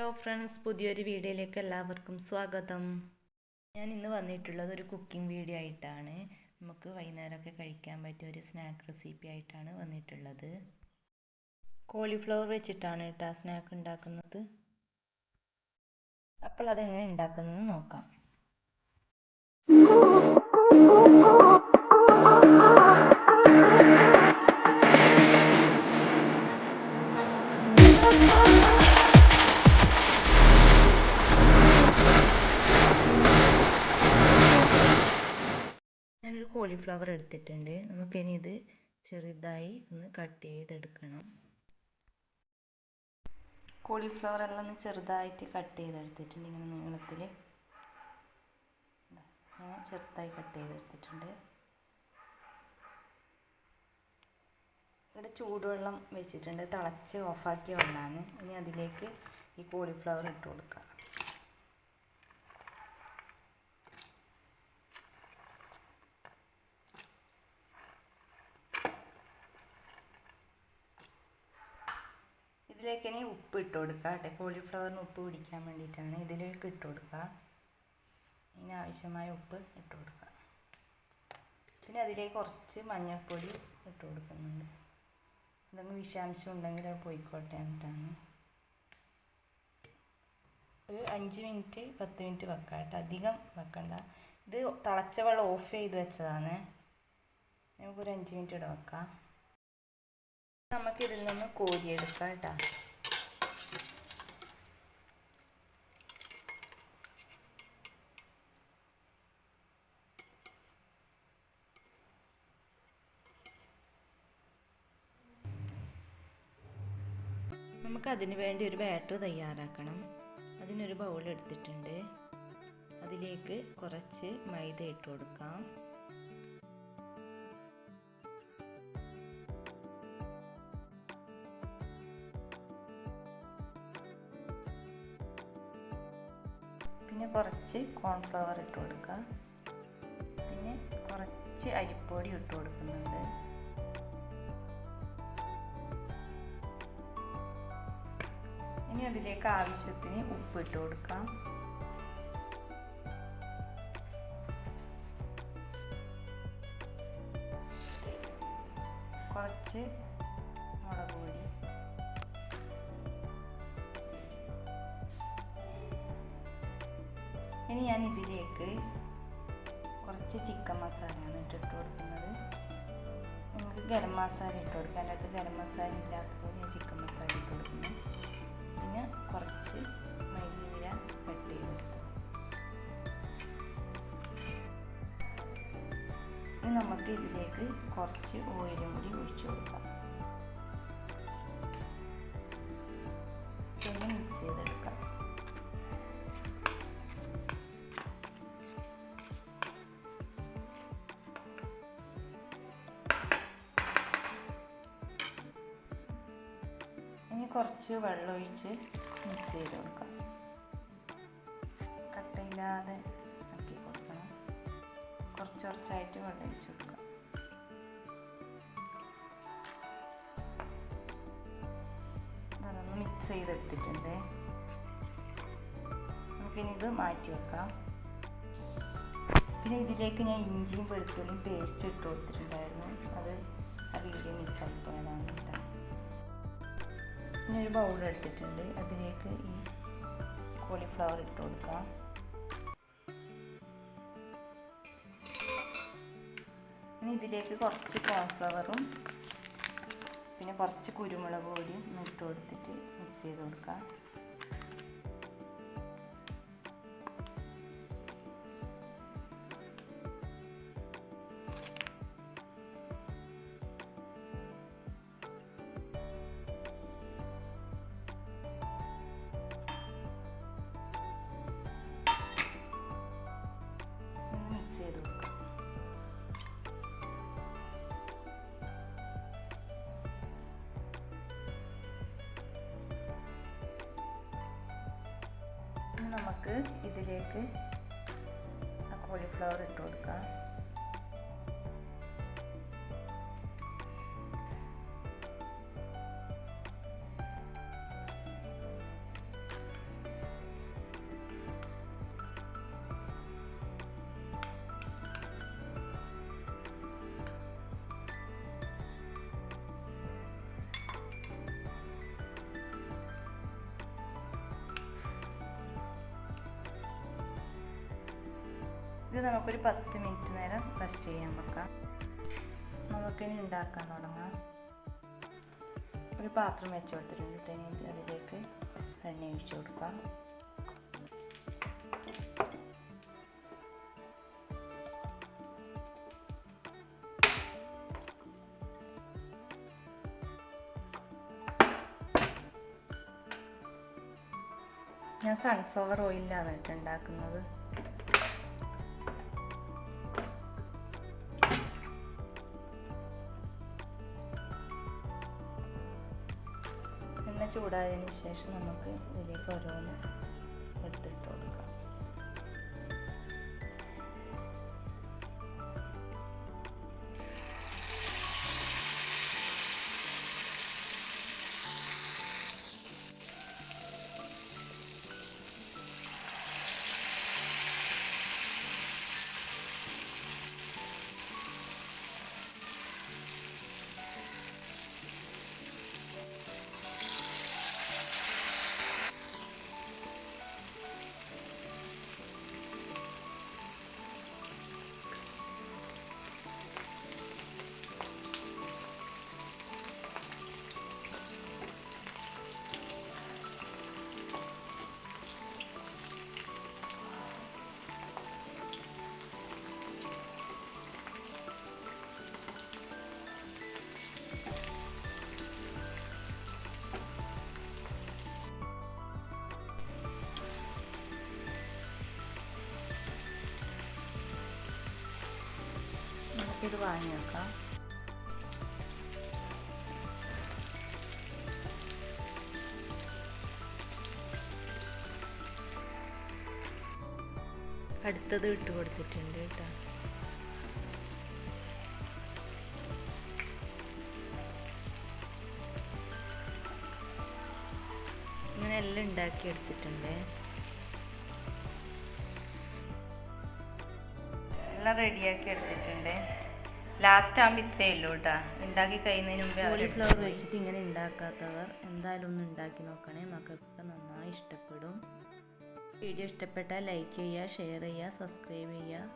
Hello friends പുതിയൊരു വീഡിയോയിലേക്ക് എല്ലാവർക്കും സ്വാഗതം. ഞാൻ ഇന്ന് വന്നിട്ടുള്ളത് ഒരു കുക്കിംഗ് വീഡിയോ ആയിട്ടാണ്. നമുക്ക് വൈകുന്നേരമൊക്കെ കഴിക്കാൻ പറ്റിയ ഒരു സ്നാക്ക് റെസിപ്പി ആയിട്ടാണ് വന്നിട്ടുള്ളത്. കോളിഫ്ലവർ വെച്ചിട്ടാണ് കേട്ടോ സ്നാക്ക് ഉണ്ടാക്കുന്നത്. അപ്പോൾ അതെങ്ങനെ ഉണ്ടാക്കുന്നത് നോക്കാം. കോളിഫ്ലവർ എടുത്തിട്ടുണ്ട്. നമുക്കിനി ഇത് ചെറുതായി ഒന്ന് കട്ട് ചെയ്തെടുക്കണം. കോളിഫ്ലവർ എല്ലാം ഒന്ന് ചെറുതായിട്ട് കട്ട് ചെയ്തെടുത്തിട്ടുണ്ട്. ഇങ്ങനെ നീളത്തിൽ ഇങ്ങനെ ചെറുതായി കട്ട് ചെയ്തെടുത്തിട്ടുണ്ട്. ഇവിടെ ചൂടുവെള്ളം വെച്ചിട്ടുണ്ട്. തിളച്ച് ഓഫാക്കിയ വെള്ളമാണ്. ഇനി അതിലേക്ക് ഈ കോളിഫ്ലവർ ഇട്ട് കൊടുക്കുക ഇതിലേക്ക് ഇനി ഉപ്പ് ഇട്ട് കൊടുക്കുക കേട്ടോ കോളിഫ്ലവറിന് ഉപ്പ് പിടിക്കാൻ വേണ്ടിയിട്ടാണ് ഇതിലേക്ക് ഇട്ട് കൊടുക്കുക. ഇതിന് ആവശ്യമായ ഉപ്പ് ഇട്ട് കൊടുക്കുക. പിന്നെ അതിലേക്ക് കുറച്ച് മഞ്ഞൾപ്പൊടി ഇട്ട് കൊടുക്കുന്നുണ്ട്. എന്തെങ്കിലും വിഷാംശം ഉണ്ടെങ്കിൽ അത് പോയിക്കോട്ടെ എന്നിട്ടാണ്. ഒരു അഞ്ച് മിനിറ്റ് പത്ത് മിനിറ്റ് വെക്കാം കേട്ടോ അധികം വെക്കണ്ട. ഇത് തിളച്ച വെള്ളം ഓഫ് ചെയ്ത് വെച്ചതാണ്. നമുക്കൊരു അഞ്ച് മിനിറ്റ് ഇവിടെ വെക്കാം. നമുക്ക് ഇതിൽ നിന്ന് കോരിയെടുക്കാം കേട്ടോ. നമുക്ക് അതിന് വേണ്ടി ഒരു ബാറ്റർ തയ്യാറാക്കണം. അതിനൊരു ബൗൾ എടുത്തിട്ടുണ്ട്. അതിലേക്ക് കുറച്ച് മൈദ ഇട്ട് കൊടുക്കാം. പിന്നെ കുറച്ച് കോൺഫ്ലവർ ഇട്ട് കൊടുക്കുക. പിന്നെ കുറച്ച് അരിപ്പൊടി ഇട്ട് കൊടുക്കുന്നുണ്ട്. ഇനി അതിലേക്ക് ആവശ്യത്തിന് ഉപ്പ് ഇട്ട് കൊടുക്കാം. കുറച്ച് ഇനി ഞാൻ ഇതിലേക്ക് കുറച്ച് ചിക്കൻ മസാലയാണ് ഇട്ടിട്ട് കൊടുക്കുന്നത്. നിങ്ങൾക്ക് ഗരം മസാല ഇട്ട് കൊടുക്കാം. എന്റെ ഗരം മസാല ഇല്ലാത്തപ്പോൾ ഞാൻ ചിക്കൻ മസാല ഇട്ട് കൊടുക്കുന്നു. പിന്നെ കുറച്ച് മല്ലിയില കട്ട് ചെയ്തെടുത്തു ഇനി നമുക്ക് ഇതിലേക്ക് കുറച്ച് ഓയിലും കൂടി ഒഴിച്ചു കൊടുക്കാം. കുറച്ച് വെള്ളം ഒഴിച്ച് മിക്സ് ചെയ്ത് കൊടുക്കാം. കട്ടയില്ലാതെ ആക്കി കൊടുക്കണം. കുറച്ച് കുറച്ചായിട്ട് വെള്ളം ഒഴിച്ച് കൊടുക്കാം. മിക്സ് ചെയ്തെടുത്തിട്ടുണ്ട്. നമുക്കിനി ഇത് മാറ്റി വെക്കാം. പിന്നെ ഇതിലേക്ക് ഞാൻ ഇഞ്ചിയും വെളുത്തുള്ളിയും പേസ്റ്റ് ഇട്ട് കൊടുത്തിട്ടുണ്ടായിരുന്നു. അത് ആ വീഡിയോ മിസ്സായി പോയതാണ് കേട്ടോ ഇനി ബൗളെടുത്തിട്ടുണ്ട് അതിലേക്ക് ഈ കോളിഫ്ലവർ ഇട്ട് കൊടുക്കാം. ഇനി ഇതിലേക്ക് കുറച്ച് കോൺഫ്ലവറും പിന്നെ കുറച്ച് കുരുമുളക് പൊടിയും ഇട്ട് കൊടുത്തിട്ട് മിക്സ് ചെയ്ത് കൊടുക്കാം. നമുക്ക് ഇതിലേക്ക് ആ കോളിഫ്ലവർ ഇട്ട് കൊടുക്കാം. നമുക്കൊരു പത്ത് മിനിറ്റ് നേരം റെസ്റ്റ് ചെയ്യാൻ വെക്കാം. നമുക്കിനി ഉണ്ടാക്കാൻ തുടങ്ങാം. ഒരു പാത്രം വെച്ച് കൊടുത്തിട്ടുണ്ട്. ഇത് അതിലേക്ക് എണ്ണ ഒഴിച്ചു കൊടുക്കാം. ഞാൻ സൺഫ്ലവർ ഓയിലാണ് കേട്ടോ ചൂടായതിന് ശേഷം നമുക്ക് ഇതിലേക്ക് ഓരോന്ന് എടുത്തിട്ട് കൊടുക്കാം. നമുക്കിത് വാങ്ങി വെക്കാം. അടുത്തത് ഇട്ട് കൊടുത്തിട്ടുണ്ട് കേട്ടോ. ഇങ്ങനെ എല്ലാം ഉണ്ടാക്കി എടുത്തിട്ടുണ്ട്. എല്ലാം റെഡിയാക്കി എടുത്തിട്ടുണ്ട്. ലാസ്റ്റ് ആകുമ്പോൾ ഇത്രയേ ഉള്ളൂ കേട്ടോ ഉണ്ടാക്കി കഴിയുന്നതിന് മുമ്പേ കോളിഫ്ലവർ വെച്ചിട്ട് ഇങ്ങനെ ഉണ്ടാക്കാത്തവർ എന്തായാലും ഒന്ന് ഉണ്ടാക്കി നോക്കണേ. മക്കൾക്കൊക്കെ നന്നായി ഇഷ്ടപ്പെടും. വീഡിയോ ഇഷ്ടപ്പെട്ടാൽ ലൈക്ക് ചെയ്യുക ഷെയർ ചെയ്യുക സബ്സ്ക്രൈബ് ചെയ്യുക